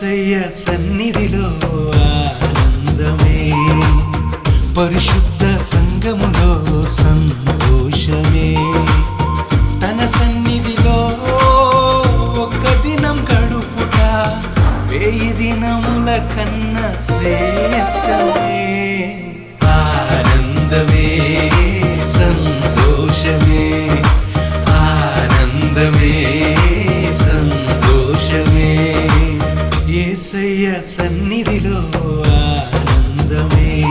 ఏసయ్య సన్నిధిలో ఆనందమే. పరిశుద్ధ సంగములో సంతోషమే. తన సన్నిధిలో ఒక్క దినం గడుపుట వేయి దినముల కన్నా శ్రేష్టమే ఆనందమే సంతోషమే. ఆనందమే సంతోషమే. ఏసయ్య సన్నిధిలో ఆనందమే.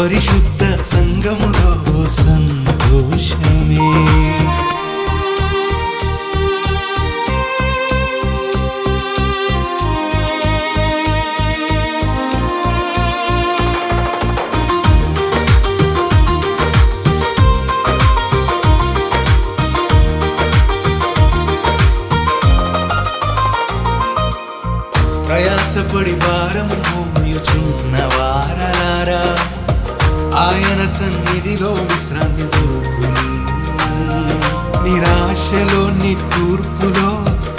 పరిశుద్ధ సంగములో సంతోషమే. ప్రయాసపడి భారం మోయుచున్న వారలారా. ఆయన సన్నిధిలో విశ్రాంతి దూకుని నిరాశలో నిట్టూర్పులో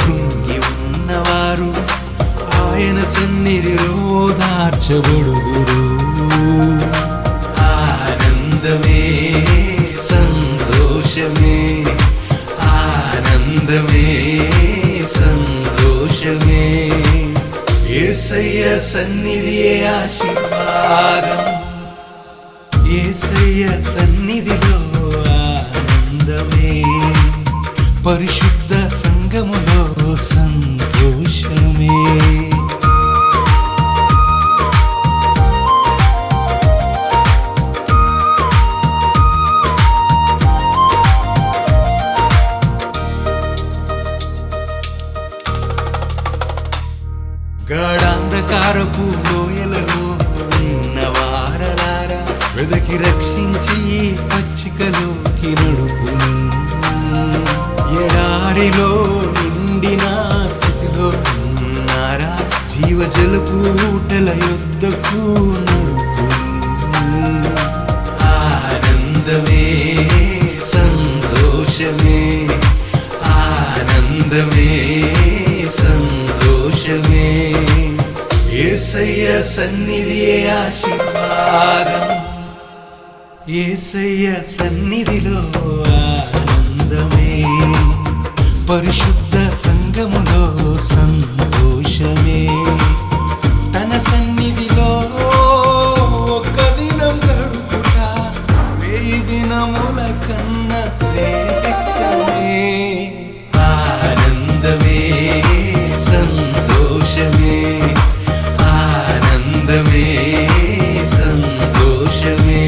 కృంగి ఉన్నవారు ఆయన సన్నిధిలో దార్చబడుదురు ఆనందమే సంతోషమే ఆనందమే సంతోషమే. ఏసయ్య సన్నిధియే ఆశీర్వాదం ఏసయ్య సన్నిధిలో ఆనందమే పరిశుద్ధ సంగములో సంతోషమే గాఢాంధకారపు లోయలలో ఉన్న వారలారా వెదకి రక్షించి పచ్చికలోకి నడుపు ఎడారిలో నిండిన స్థితిలో ఉన్నారా జీవజలపు ఊటల యొద్దకు నడుపు ఆనందమే సంతోషమే ఆనందమే. సంతోషమే. ఏసయ్య సన్నిధియే ఆశీర్వాదం. ఏసయ్య సన్నిధిలో ఆనందమే. పరిశుద్ధ సంగములో సంతోషమే. తన సన్నిధిలో ఒక్క దినం గడుపుట వెయ్యి దినముల కన్నా శ్రేష్టమే ఆనందమే. ఆనందమే సంతోషమే.